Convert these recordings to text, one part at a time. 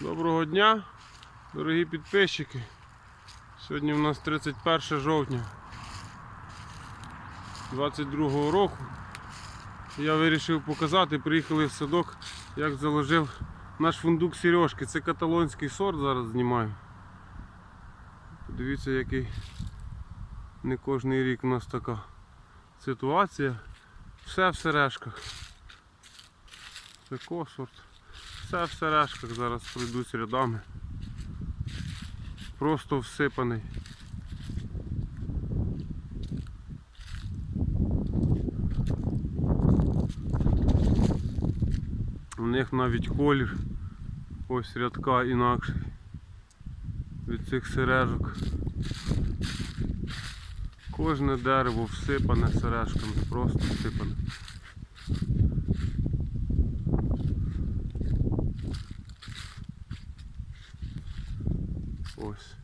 Доброго дня, дорогі підписчики. Сьогодні у нас 31 жовтня 22 року. Я вирішив показати, приїхали в садок, як заложив наш фундук Сережки. Це каталонський сорт зараз знімаю. Подивіться, який не кожний рік у нас така ситуація. Все в сережках. Це косорт. Все в сережках зараз пройдусь рядами. Просто всипаний. У них навіть колір ось рядка інакший від цих сережок. Кожне дерево всипане сережками, просто всипане. Ось.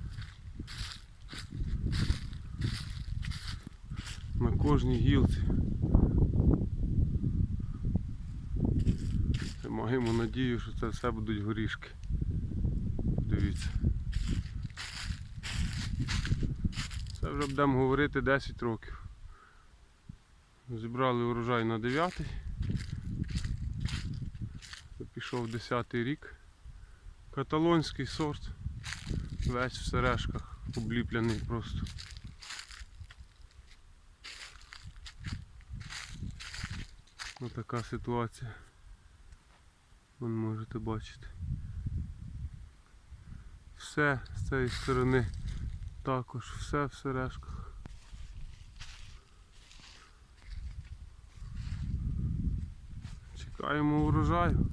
На кожній гілці. Маємо надію, що це все будуть горішки. Дивіться. Це вже будемо говорити 10 років. Зібрали урожай на 9. Пішов 10 рік. Каталонський сорт. Весь в сережках, обліплений просто. Ось така ситуація. Вон можете бачити. Все з цієї сторони також, все в сережках. Чекаємо урожаю.